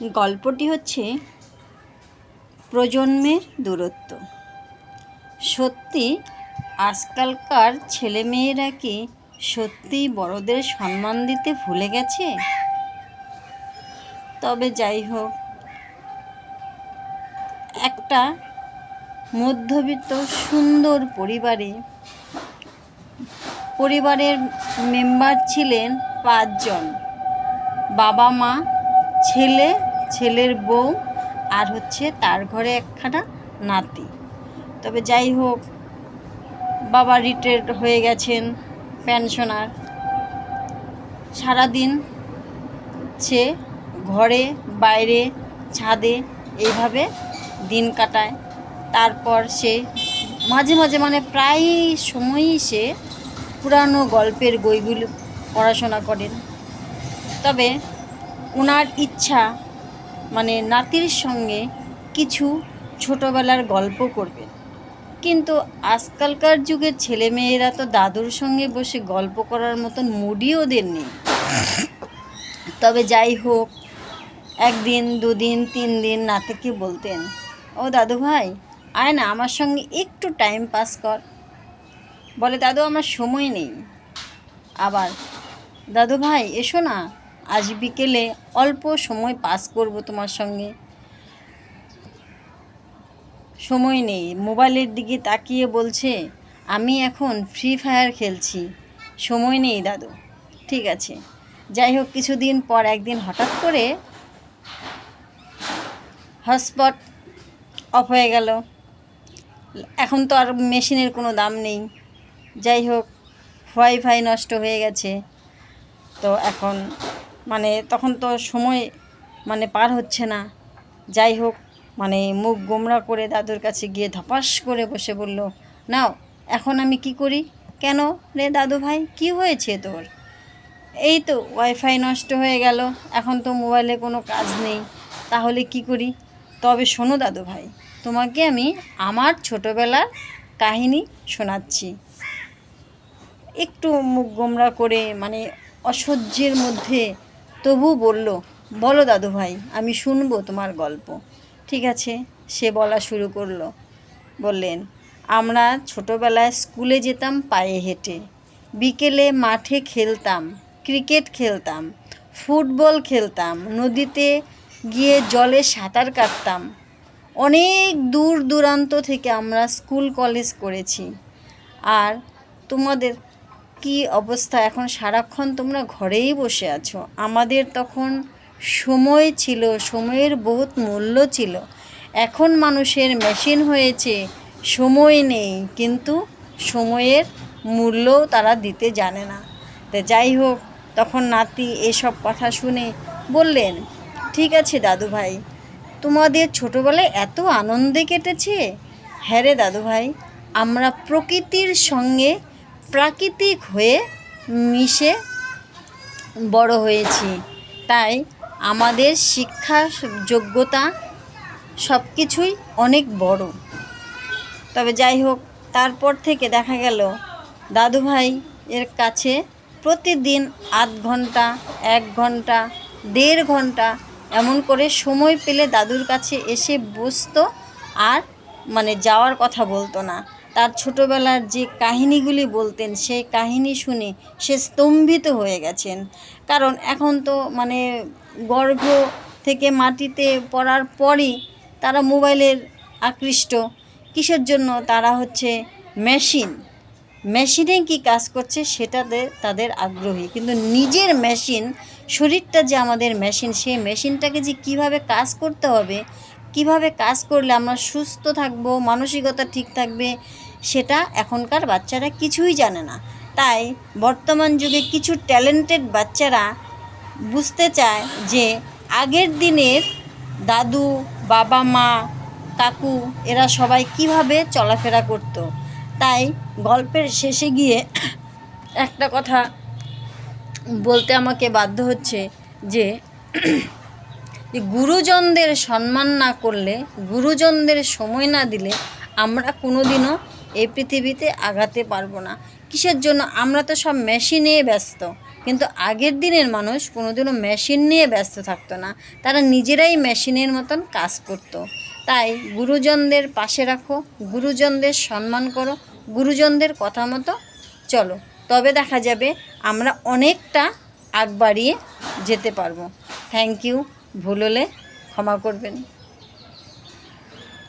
গল্পটি হচ্ছে প্রজন্মের দূরত্ব। সত্যি, আজকালকার ছেলেমেয়েরা কি সত্যিই বড়দের সম্মান দিতে ভুলে গেছে? তবে যাই হোক, একটা মধ্যবিত্ত সুন্দর পরিবারে, পরিবারের মেম্বার ছিলেন পাঁচজন। বাবা মা ছেলে ছেলের বউ আর হচ্ছে তার ঘরে একখানা নাতি। তবে যাই হোক, বাবা রিটায়ার্ড হয়ে গেছেন পেনশনার। সারাদিন সে ঘরে, বাইরে, ছাদে এইভাবে দিন কাটায়। তারপর সে মাঝে মাঝে মানে প্রায় সময়ই সে পুরানো গল্পের বইগুলো পড়াশোনা করেন। তবে ওনার ইচ্ছা মানে নাতির সঙ্গে কিছু ছোটোবেলার গল্প করবে। কিন্তু আজকালকার যুগের ছেলেমেয়েরা তো দাদুর সঙ্গে বসে গল্প করার মতন মুডই ওদের নেই। তবে যাই হোক, একদিন, দুদিন, তিন দিন নাতিকে বলতেন, ও দাদু ভাই, আয় না, আমার সঙ্গে একটু টাইম পাস কর। বলে, দাদু, আমার সময় নেই। আবার, দাদু ভাই, এসো না। আজ বিকেলে অল্প সময় পাস করব তোমার সঙ্গে। সময় নেই, মোবাইলের দিকে তাকিয়ে বলছে, আমি এখন ফ্রি ফায়ার খেলছি। সময় নেই, দাদু। ঠিক আছে। যাই হোক, কিছুদিন পর একদিন হঠাৎ করে হটস্পট অফ হয়ে গেল। এখন তো আর মেশিনের কোনো দাম নেই। যাই হোক ওয়াইফাই নষ্ট হয়ে গেছে। তো এখন মানে তখন তো সময় মানে পার হচ্ছে না। যাই হোক মানে মুখ গোমরা করে দাদুর কাছে গিয়ে ধপাস করে বসে বলল, নাও, এখন আমি কি করি? কেন রে দাদু ভাই? কি হয়েছে তোর? এই তো ওয়াইফাই নষ্ট হয়ে গেল, এখন তো মোবাইলে কোনো কাজ নেই, তাহলে কি করি? তবে শোনো দাদু ভাই, তোমাকে আমি আমার ছোটোবেলার কাহিনী শোনাচ্ছি। একটু মুখ গোমরা করে মানে অসহ্যের মধ্যে তবু বলল, বলো দাদু ভাই আমি শুনব তোমার গল্প। ঠিক আছে। সে বলা শুরু করল। বললেন, আমরা ছোটোবেলায় স্কুলে যেতাম পায়ে হেঁটে। বিকেলে মাঠে খেলতাম, ক্রিকেট খেলতাম, ফুটবল খেলতাম, নদীতে গিয়ে জলে সাঁতার কাটতাম। অনেক দূর দূরান্ত থেকে আমরা স্কুল কলেজ করেছি। আর তোমাদের কি অবস্থা? এখন সারাক্ষণ তোমরা ঘরেই বসে আছো। আমাদের তখন সময় ছিল, সময়ের বহুত মূল্য ছিল। এখন মানুষের মেশিন হয়েছে, সময় নেই, কিন্তু সময়ের মূল্যও তারা দিতে জানে না। তো যাই হোক, তখন নাতি এসব কথা শুনে বললেন, ঠিক আছে দাদু ভাই তোমাদের ছোটোবেলায় এত আনন্দে কেটেছে? হ্যাঁ রে দাদু ভাই আমরা প্রকৃতির সঙ্গে প্রাকৃতিক হয়ে মিশে বড় হয়েছি। তাই আমাদের শিক্ষা যোগ্যতা সব কিছুই অনেক বড়। তবে যাই হোক, তারপর থেকে দেখা গেল, দাদুভাই এর কাছে প্রতিদিন আধ ঘণ্টা, এক ঘণ্টা, দেড় ঘণ্টা এমন করে সময় পেলে দাদুর কাছে এসে বসতো আর মানে যাওয়ার কথা বলতো না। তার ছোটোবেলার যে কাহিনীগুলি বলতেন, সেই কাহিনী শুনে সে স্তম্ভিত হয়ে গেছেন। কারণ এখন তো মানে গর্ভ থেকে মাটিতে পড়ার পরই তারা মোবাইলের আকৃষ্ট। কিসের জন্য? তারা হচ্ছে মেশিন। মেশিনে কি কাজ করছে সেটাতে তাদের আগ্রহী। কিন্তু নিজের মেশিন, শরীরটা যে আমাদের মেশিন, সেই মেশিনটাকে যে কীভাবে কাজ করতে হবে কীভাবে কাজ করলে আমরা সুস্থ থাকব, মানসিকতা ঠিক থাকবে, সেটা এখনকার বাচ্চারা কিছুই জানে না। তাই বর্তমান যুগে কিছু ট্যালেন্টেড বাচ্চারা বুঝতে চায় যে আগের দিনের দাদু, বাবা, মা, কাকু এরা সবাই কীভাবে চলাফেরা করতো। তাই গল্পের শেষে গিয়ে একটা কথা বলতে আমাকে বাধ্য হচ্ছে যে যে গুরুজনদের সম্মান না করলে, গুরুজনদের সময় না দিলে আমরা কোনোদিনও এই পৃথিবীতে আগাতে পারব না। কিসের জন্য? আমরা তো সব মেশিনে ব্যস্ত। কিন্তু আগের দিনের মানুষ কোনোদিনও মেশিন নিয়ে ব্যস্ত থাকতো না। তারা নিজেরাই মেশিনের মতন কাজ করতো। তাই গুরুজনদের পাশে রাখো, গুরুজনদের সম্মান করো, গুরুজনদের কথা মতো চলো। তবে দেখা যাবে আমরা অনেকটা আগ বাড়িয়ে যেতে পারব। থ্যাংক ইউ ভুল হলে ক্ষমা করবেন।